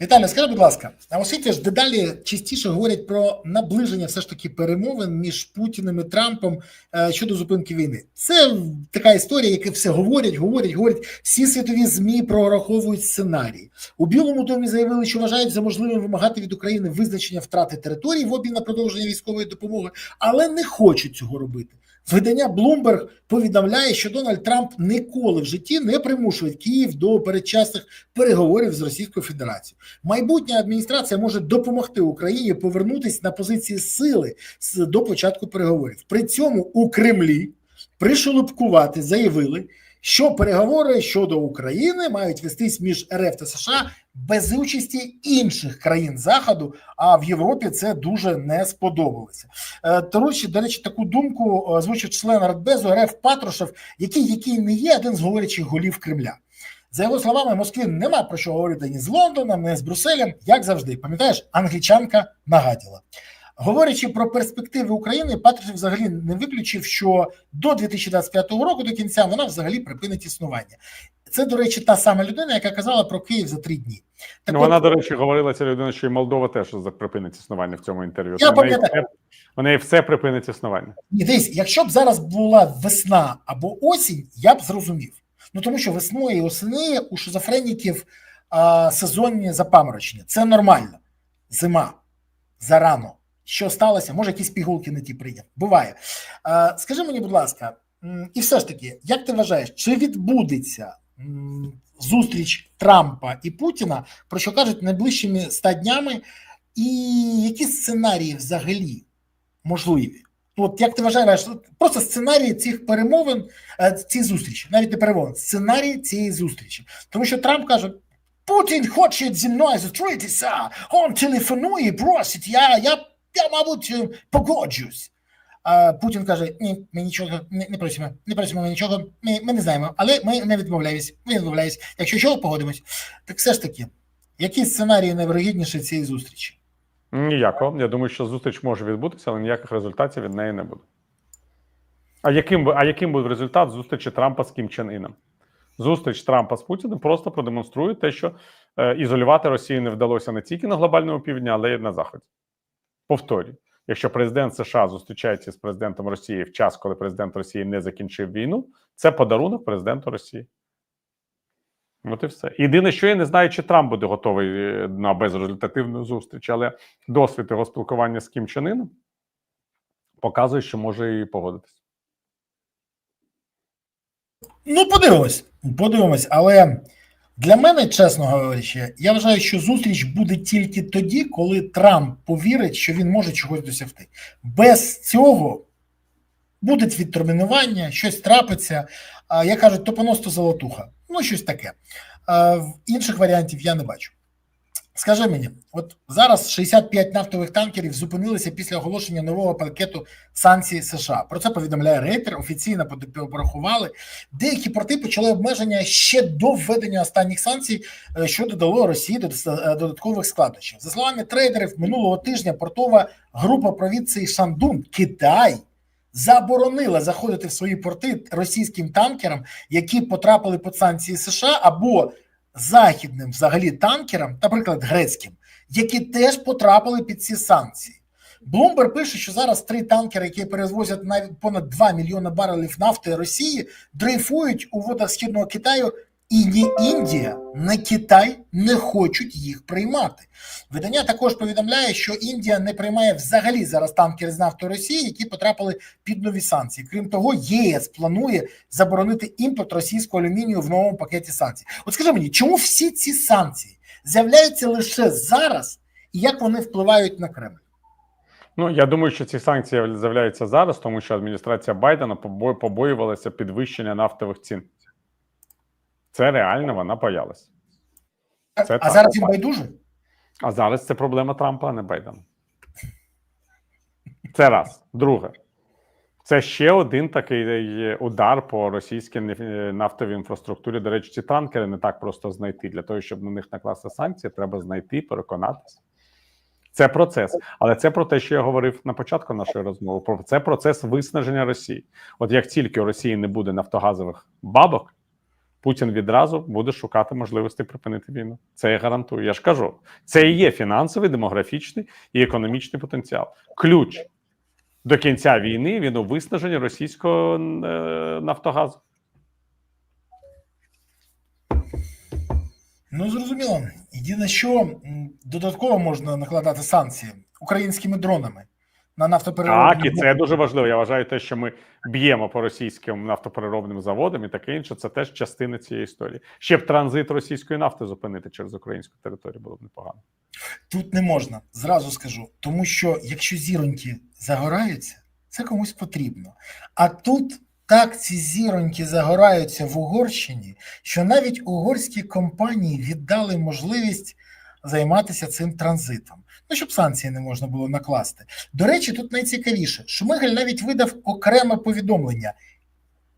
Віталій, скажи, будь ласка, а у світі ж дедалі частіше говорять про наближення все ж таки перемовин між Путіним і Трампом е, щодо зупинки війни. Це така історія, яка все говорять, говорять, говорять. Всі світові змі прораховують сценарії. У Білому домі заявили, що вважають за можливим вимагати від України визначення втрати територій в обмін на продовження військової допомоги, але не хочуть цього робити. Видання Bloomberg повідомляє, що Дональд Трамп ніколи в житті не примушує Київ до передчасних переговорів з Російською Федерацією. Майбутня адміністрація може допомогти Україні повернутися на позиції сили до початку переговорів. При цьому у Кремлі пришелупкувати заявили, що переговори щодо України мають вестись між РФ та США без участі інших країн Заходу. А в Європі це дуже не сподобалося. Е, До речі, таку думку е, озвучив член Радбезу РФ Патрушев, який, який не є один з говорячих голів Кремля. За його словами, Москві нема про що говорити ні з Лондоном, ні з Брюсселем, як завжди. Пам'ятаєш, англічанка нагаділа. Говорячи про перспективи України, Патрушев взагалі не виключив, що до 2025 року, до кінця, вона взагалі припинить існування. Це, до речі, та сама людина, яка казала про Київ за три дні. Так Ну, от, вона, до речі, говорила ця людина, що і Молдова теж припинить існування в цьому інтерв'ю. Я пам'ятаю. все- В неї все припинить існування. Ні, дивись, якщо б зараз була весна або осінь, я б зрозумів. Ну тому що весною і осени у шизофреніків а, сезонні запаморочення. Це нормально. Зима зарано. Що сталося? Може, якісь пігулки не ті прийняв. Буває. Скажи мені, будь ласка, і все ж таки, як ти вважаєш, чи відбудеться зустріч Трампа і Путіна, про що кажуть найближчими ста днями, і які сценарії взагалі можливі? Ну, От як ти вважаєш, просто сценарій цих перемовин, е, цієї зустрічі, навіть не перемовин, сценарій цієї зустрічі. Тому що Трамп каже: Путін хоче зі мною зустрітися, он телефонує, просить, я, я, я мабуть, е, погоджусь. А Путін каже: Ні, ми нічого не, не просимо, не просимо ми нічого, ми, ми не знаємо, але ми не відмовляємось, ми відмовляємось. Якщо що, погодимось. Так все ж таки, які сценарії найвирогідніші цієї зустрічі? Ніякого. Я думаю, що зустріч може відбутися, але ніяких результатів від неї не буде. А яким, а яким буде результат зустрічі Трампа з Кім Чен Іном? Зустріч Трампа з Путіним просто продемонструє те, що е, ізолювати Росію не вдалося не тільки на глобальному півдні, але й на Заході. Повторюю, якщо президент США зустрічається з президентом Росії в час, коли президент Росії не закінчив війну, це подарунок президенту Росії. От і все. Єдине, що я не знаю, чи Трамп буде готовий е, на безрезультативну зустріч, але досвід його спілкування з Кім Чен Іном показує, що може і погодитись. Ну, подивимось, подивимось. Але для мене, чесно говорячи, я вважаю, що зустріч буде тільки тоді, коли Трамп повірить, що він може чогось досягти. Без цього буде відтермінування, щось трапиться. Як кажуть, то поносто золотуха. Ну, щось таке. Інших варіантів я не бачу. Скажи мені, от зараз 65 нафтових танкерів зупинилися після оголошення нового пакету санкцій США. Про це повідомляє Рейтер. Офіційно порахували. Деякі порти почали обмеження ще до введення останніх санкцій, е, що додало Росії е, додаткових складнощів. За словами трейдерів, минулого тижня портова група провінції Шандун Китай заборонила заходити в свої порти російським танкерам, які потрапили під санкції США або західним взагалі танкерам, наприклад, грецьким, які теж потрапили під ці санкції. Блумбер пише, що зараз три танкери, які перевозять навіть понад 2 мільйони барелів нафти Росії, дрейфують у водах східного Китаю, і ні Індія, ні Китай не хочуть їх приймати. Видання також повідомляє, що Індія не приймає взагалі зараз танкери з нафтою Росії, які потрапили під нові санкції. Крім того, ЄС планує заборонити імпорт російського алюмінію в новому пакеті санкцій. От скажи мені, чому всі ці санкції з'являються лише зараз, і як вони впливають на Кремль? Ну я думаю, що ці санкції з'являються зараз, тому що адміністрація Байдена побо- побоювалася підвищення нафтових цін. Це реально вона боялась. Це а зараз їм байдуже? А зараз це проблема Трампа, а не Байдена. Це раз. Друге, це ще один такий е, удар по російській нафтовій інфраструктурі. До речі, ці танкери не так просто знайти. Для того, щоб на них накласти санкції, треба знайти, переконатися. Це процес, але це про те, що я говорив на початку нашої розмови. Про це процес виснаження Росії. От як тільки у Росії не буде нафтогазових бабок, Путін відразу буде шукати можливості припинити війну. Це я гарантую. Я ж кажу, це і є фінансовий, демографічний і економічний потенціал. Ключ до кінця війни він у виснаженні російського е, Нафтогазу. Ну, зрозуміло. Єдине, що додатково можна накладати санкції українськими дронами на нафтопереробні. Так, і це дуже важливо. Я вважаю, те, що ми б'ємо по російським нафтопереробним заводам і таке інше, це теж частина цієї історії. Ще б транзит російської нафти зупинити через українську територію було б непогано. Тут не можна, зразу скажу. Тому що якщо зіроньки загораються, це комусь потрібно. А тут так ці зіроньки загораються в Угорщині, що навіть угорські компанії віддали можливість займатися цим транзитом. Ну, щоб санкції не можна було накласти. До речі, тут найцікавіше, Шмигаль навіть видав окреме повідомлення.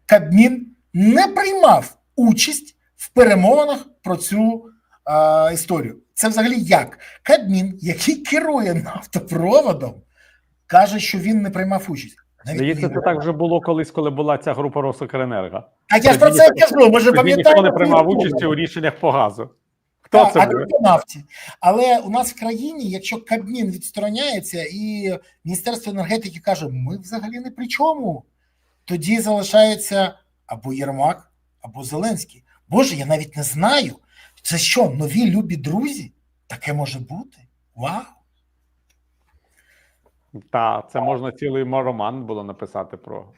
Кабмін не приймав участь в перемовинах про цю е, історію. Це взагалі як? Кабмін, який керує нафтопроводом, каже, що він не приймав участь. Здається, це так вже було колись, коли була ця група Росукренерго. А я ж про це кажу, може пам'ятаєте? ніхто не приймав участі у рішеннях по газу. Хто Так, це а нафті. Але у нас в країні, якщо Кабмін відстороняється і Міністерство енергетики каже, ми взагалі не при чому, тоді залишається або Єрмак, або Зеленський. Боже, я навіть не знаю. Це що, нові любі друзі? Таке може бути? Вау! Та це можна цілий роман було написати про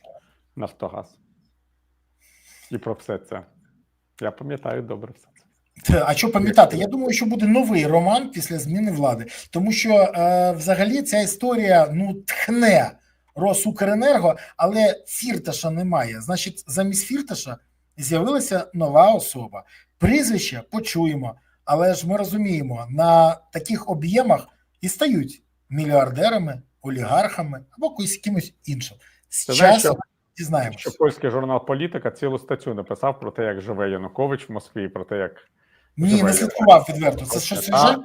Нафтогаз. І про все це. Я пам'ятаю добре все А що пам'ятати? Я думаю, що буде новий роман після зміни влади, тому що е, взагалі ця історія ну тхне Росукренерго, але фірташа немає. Значить, замість фірташа з'явилася нова особа. Прізвище почуємо, але ж ми розуміємо, на таких об'ємах і стають мільярдерами, олігархами або якось кимось іншим. З часом дізнаємося. Що польський журнал Політика цілу статтю написав про те, як живе Янукович в Москві, про те, як Ні, не слідкував відверто. Це що свіже?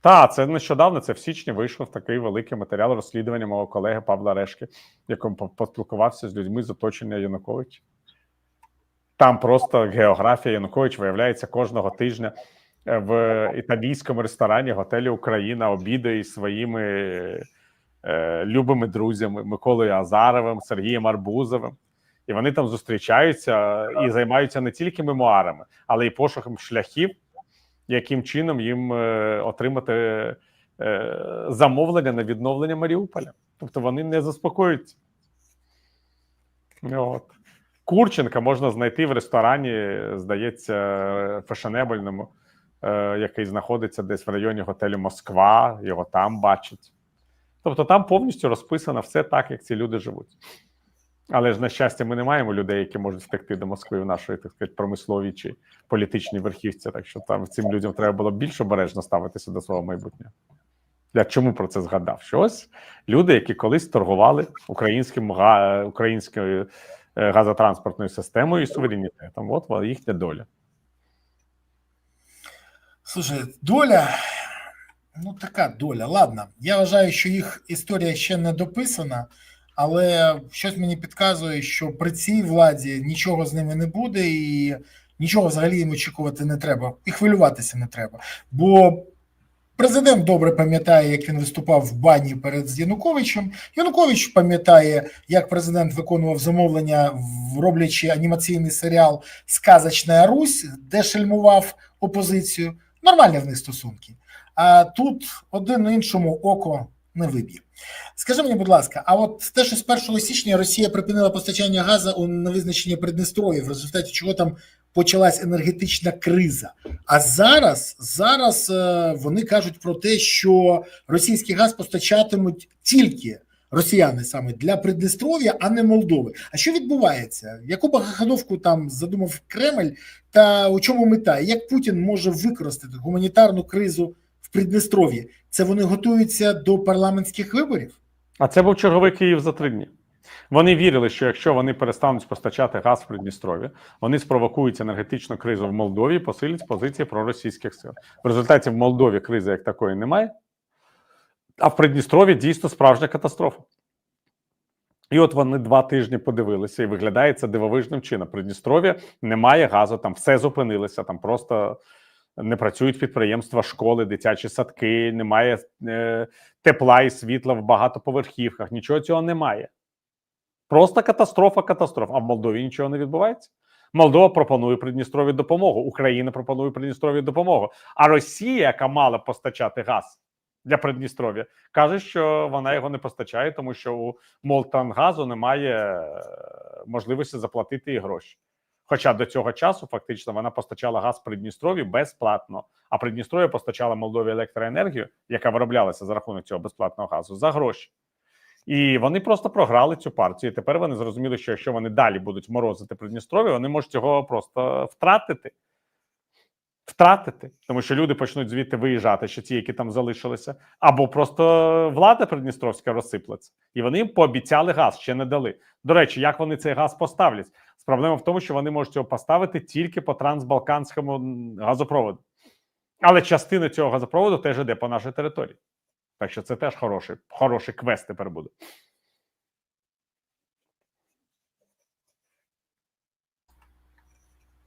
Так, це нещодавно. Це в січні вийшов такий великий матеріал розслідування мого колеги Павла Решки, якому по- поспілкувався з людьми з оточення Януковича. Там просто географія Янукович виявляється кожного тижня е, в італійському ресторані готелі Україна обідає із своїми е, любими друзями Миколою Азаровим, Сергієм Арбузовим. І вони там зустрічаються і займаються не тільки мемуарами, але й пошуком шляхів, яким чином їм е, отримати е, замовлення на відновлення Маріуполя. Тобто вони не заспокоюються. От. Курченка можна знайти в ресторані, здається, фешенебельному, е, який знаходиться десь в районі готелю Москва, його там бачать. Тобто там повністю розписано все так, як ці люди живуть. Але ж, на щастя, ми не маємо людей, які можуть втекти до Москви в нашої, так сказати, промисловій чи політичній верхівці. Так що там цим людям треба було більш обережно ставитися до свого майбутнього. Я чому про це згадав? Що ось люди, які колись торгували українським українською е, газотранспортною системою і суверенітетом. От їхня доля. Слушай, доля, ну така доля. Ладно, я вважаю, що їх історія ще не дописана, але щось мені підказує, що при цій владі нічого з ними не буде, і нічого взагалі їм очікувати не треба, і хвилюватися не треба. Бо президент добре пам'ятає, як він виступав в бані перед Януковичем. Янукович пам'ятає, як президент виконував замовлення, роблячи анімаційний серіал Сказочна Русь, де шельмував опозицію. Нормальні в них стосунки. А тут один іншому око не виб'є. Скажи мені, будь ласка, а от те, що з 1 січня Росія припинила постачання газу у невизначення Придністров'я, в результаті чого там почалась енергетична криза. А зараз, зараз е, вони кажуть про те, що російський газ постачатимуть тільки росіяни саме для Придністров'я, а не Молдови. А що відбувається? Яку багахановку там задумав Кремль, та у чому мета? Як Путін може використати гуманітарну кризу Придністров'ї? Це вони готуються до парламентських виборів? А це був черговий Київ за три дні. Вони вірили, що якщо вони перестануть постачати газ в Придністров'я, вони спровокують енергетичну кризу в Молдові, і посилять позиції проросійських сил. В результаті в Молдові кризи як такої немає, а в Придністров'ї дійсно справжня катастрофа. І от вони два тижні подивилися, і виглядає це дивовижним чином. Придністров'я немає газу, там все зупинилося, там просто не працюють підприємства, школи, дитячі садки, немає е, тепла і світла в багатоповерхівках. Нічого цього немає. Просто катастрофа, катастрофа. А в Молдові нічого не відбувається. Молдова пропонує Придністров'ю допомогу, Україна пропонує Придністров'ю допомогу. А Росія, яка мала постачати газ для Придністров'я, каже, що вона його не постачає, тому що у Молтангазу немає е, можливості заплатити їй гроші. Хоча до цього часу фактично вона постачала газ Придністрові безплатно, а Придністров'я постачала Молдові електроенергію, яка вироблялася за рахунок цього безплатного газу, за гроші. І вони просто програли цю партію. Тепер вони зрозуміли, що якщо вони далі будуть морозити Придністров'я, вони можуть його просто втратити. Втратити, тому що люди почнуть звідти виїжджати, ще ті, які там залишилися, або просто влада Придністровська розсиплеться, і вони їм пообіцяли газ, ще не дали. До речі, як вони цей газ поставлять? Проблема в тому, що вони можуть його поставити тільки по трансбалканському газопроводу, але частина цього газопроводу теж іде по нашій території. Так що це теж хороший, хороший квест тепер буде.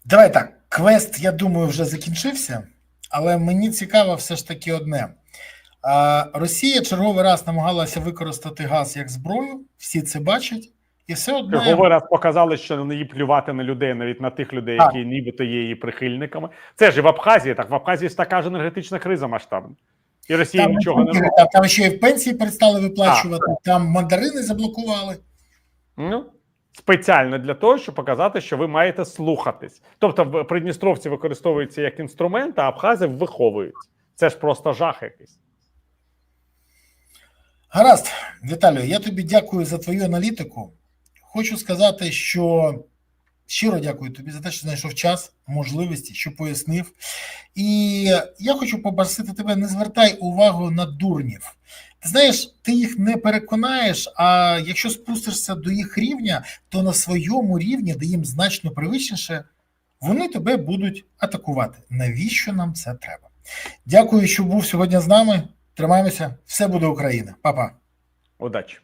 Давай так. Квест, я думаю, вже закінчився, але мені цікаво все ж таки одне. Росія черговий раз намагалася використати газ як зброю, всі це бачать, і все одно Черговий раз показали, що не їй плювати на людей, навіть на тих людей, Так. які нібито є її прихильниками. Це ж і в Абхазії, так в Абхазії ж така ж енергетична криза масштабна. І Росія там, нічого не робить. там, ще й в пенсії перестали виплачувати, там мандарини заблокували. Ну, спеціально для того, щоб показати, що ви маєте слухатись. Тобто, придністровці використовуються як інструмент, а абхази виховують. Це ж просто жах якийсь. Гаразд, Віталію, я тобі дякую за твою аналітику. Хочу сказати, що щиро дякую тобі за те, що знайшов час, можливості, що пояснив. І я хочу попросити тебе, не звертай увагу на дурнів. Ти знаєш, ти їх не переконаєш, а якщо спустишся до їх рівня, то на своєму рівні, де їм значно привичніше, вони тебе будуть атакувати. Навіщо нам це треба? Дякую, що був сьогодні з нами. Тримаємося. Все буде Україна. Па-па. Удачі!